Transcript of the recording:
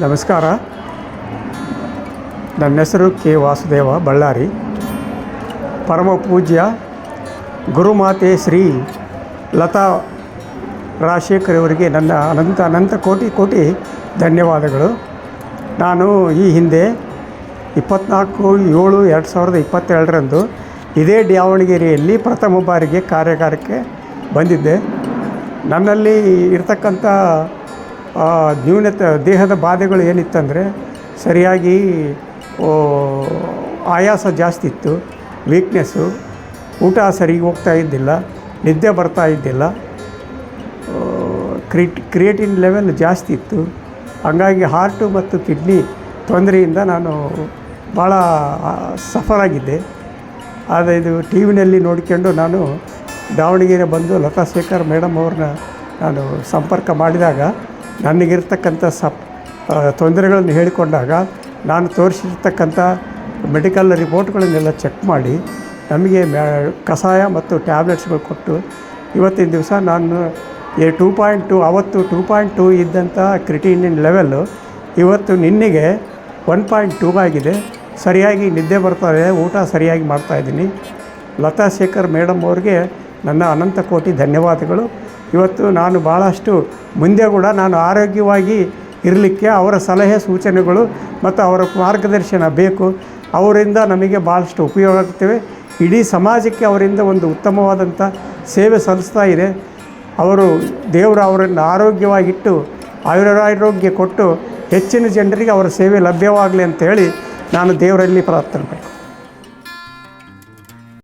ನಮಸ್ಕಾರ. ನನ್ನ ಹೆಸರು ಕೆ. ವಾಸುದೇವ ಬಳ್ಳಾರಿ. ಪರಮ ಪೂಜ್ಯ ಗುರುಮಾತೆ ಶ್ರೀ ಲತಾ ರಾಜಶೇಖರ್ ಅವರಿಗೆ ನನ್ನ ಅನಂತ ಅನಂತ ಕೋಟಿ ಕೋಟಿ ಧನ್ಯವಾದಗಳು. ನಾನು ಈ ಹಿಂದೆ ಇಪ್ಪತ್ನಾಲ್ಕು ಏಳು ಎರಡು ಸಾವಿರದ ಇಪ್ಪತ್ತೆರಡರಂದು ಇದೇ ದಾವಣಗೆರೆಯಲ್ಲಿ ಪ್ರಥಮ ಬಾರಿಗೆ ಕಾರ್ಯಾಗಾರಕ್ಕೆ ಬಂದಿದ್ದೆ. ನನ್ನಲ್ಲಿ ಇರ್ತಕ್ಕಂಥ ನ್ಯೂನತೆ ದೇಹದ ಬಾಧೆಗಳು ಏನಿತ್ತಂದರೆ ಸರಿಯಾಗಿ ಆಯಾಸ ಜಾಸ್ತಿ ಇತ್ತು ವೀಕ್ನೆಸ್ಸು ಊಟ ಸರಿಗೆ ಹೋಗ್ತಾ ಇದ್ದಿಲ್ಲ, ನಿದ್ದೆ ಬರ್ತಾ ಇದ್ದಿಲ್ಲ. ಕ್ರಿಟ್ ಕ್ರಿಯೇಟಿನ್ ಲೆವೆಲ್ ಜಾಸ್ತಿ ಇತ್ತು. ಹಂಗಾಗಿ ಹಾರ್ಟು ಮತ್ತು ಕಿಡ್ನಿ ತೊಂದರೆಯಿಂದ ನಾನು ಭಾಳ ಸಫರ್ ಆಗಿದ್ದೆ ಆದರೆ ಇದು ಟಿ ವಿನಲ್ಲಿ ನೋಡಿಕೊಂಡು ನಾನು ದಾವಣಗೆರೆ ಬಂದು ಲತಾ ಶೇಖರ್ ಮೇಡಮ್ ಅವ್ರನ್ನ ನಾನು ಸಂಪರ್ಕ ಮಾಡಿದಾಗ ನನಗಿರ್ತಕ್ಕಂಥ ಸಪ್ ತೊಂದರೆಗಳನ್ನು ಹೇಳಿಕೊಂಡಾಗ ನಾನು ತೋರಿಸಿರ್ತಕ್ಕಂಥ ಮೆಡಿಕಲ್ ರಿಪೋರ್ಟ್ಗಳನ್ನೆಲ್ಲ ಚೆಕ್ ಮಾಡಿ ನಮಗೆ ಮ್ಯಾ, ಕಷಾಯ ಮತ್ತು ಟ್ಯಾಬ್ಲೆಟ್ಸ್ಗಳು ಕೊಟ್ಟು ಇವತ್ತಿನ ದಿವಸ ನಾನು ಈ ಟೂ ಪಾಯಿಂಟ್ ಟು, ಅವತ್ತು ಟೂ ಪಾಯಿಂಟ್ ಟೂ ಇದ್ದಂಥ ಕ್ರಿಟಿನಿನ್ ಲೆವೆಲ್ಲು ಇವತ್ತು ನಿನ್ನೆಗೆ ಒನ್ ಪಾಯಿಂಟ್ ಟೂ ಆಗಿದೆ. ಸರಿಯಾಗಿ ನಿದ್ದೆ ಬರ್ತಾರೆ ಊಟ ಸರಿಯಾಗಿ ಮಾಡ್ತಾಯಿದ್ದೀನಿ ಲತಾ ಶೇಖರ್ ಮೇಡಮ್ ಅವ್ರಿಗೆ ನನ್ನ ಅನಂತ ಕೋಟಿ ಧನ್ಯವಾದಗಳು. ಇವತ್ತು ನಾನು ಭಾಳಷ್ಟು ಮುಂದೆ ಕೂಡ ನಾನು ಆರೋಗ್ಯವಾಗಿ ಇರಲಿಕ್ಕೆ ಅವರ ಸಲಹೆ ಸೂಚನೆಗಳು ಮತ್ತು ಅವರ ಮಾರ್ಗದರ್ಶನ ಬೇಕು. ಅವರಿಂದ ನಮಗೆ ಭಾಳಷ್ಟು ಉಪಯೋಗ ಆಗ್ತವೆ. ಇಡೀ ಸಮಾಜಕ್ಕೆ ಅವರಿಂದ ಒಂದು ಉತ್ತಮವಾದಂಥ ಸೇವೆ ಸಲ್ಲಿಸ್ತಾ ಇದೆ. ಅವರು ದೇವರು ಅವರನ್ನು ಆರೋಗ್ಯವಾಗಿಟ್ಟು, ಆಯುರಾರೋಗ್ಯ ಕೊಟ್ಟು ಹೆಚ್ಚಿನ ಜನರಿಗೆ ಅವರ ಸೇವೆ ಲಭ್ಯವಾಗಲಿ ಅಂತೇಳಿ ನಾನು ದೇವರಲ್ಲಿ ಪ್ರಾರ್ಥನೆ